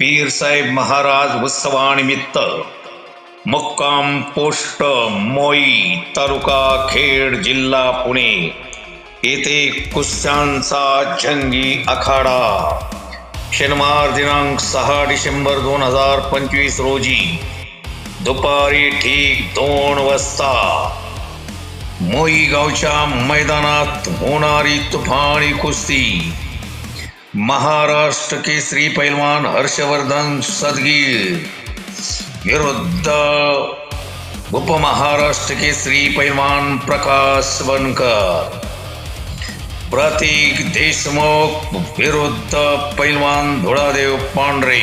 पीरसाहेब महाराज उत्सवानिमित्त मुक्काम पोस्ट मोई तालुका खेड जिल्हा पुणे. येथे कुस्त्यांचा जंगी आखाडा. शनिवार दिनांक सहा डिसेंबर दोन हजार पंचवीस रोजी. दुपारी ठीक दोन वाजता. मोई गावच्या मैदानात होणारी तुफानी कुस्ती. महाराष्ट्र केसरी पैलवान हर्षवर्धन सदगीर विरुद्ध उपमहाराष्ट्र केसरी पैलवान प्रकाश बनकर प्रतीक देशमुख विरुद्ध पैलवान धुळादेव पांढरे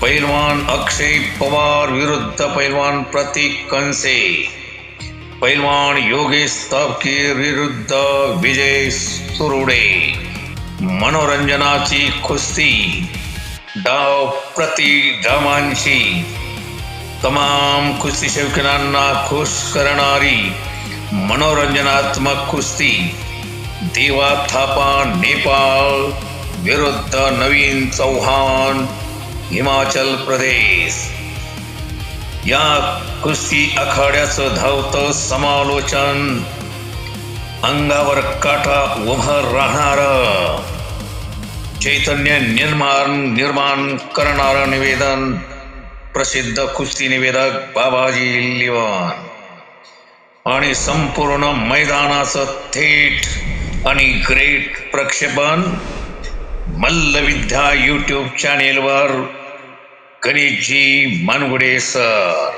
पैलवान अक्षय पवार विरुद्ध पैलवान प्रतीक कंसे। पैलवान योगेश तापकीर विरुद्ध विजय सुरुडे। मनोरंजनाची कुस्ती डाव प्रति डावांची तमाम कुस्ती शौकीनांना खुश करणारी मनोरंजनात्मक कुस्ती. देवा थापा नेपाळ विरुद्ध नवीन चौहान हिमाचल प्रदेश. या कुस्ती आखाड्याचं धावतं समालोचन. अंगावर काटा उभं राहणार. चैतन्य निर्माण निर्माण करणारं निवेदन प्रसिद्ध कुस्ती निवेदक बाबाजी लिवान. आणि संपूर्ण मैदानाचं थेट आणि ग्रेट प्रक्षेपण मल्लविद्या यूट्यूब चॅनेलवर गणेशजी मानगुडे सर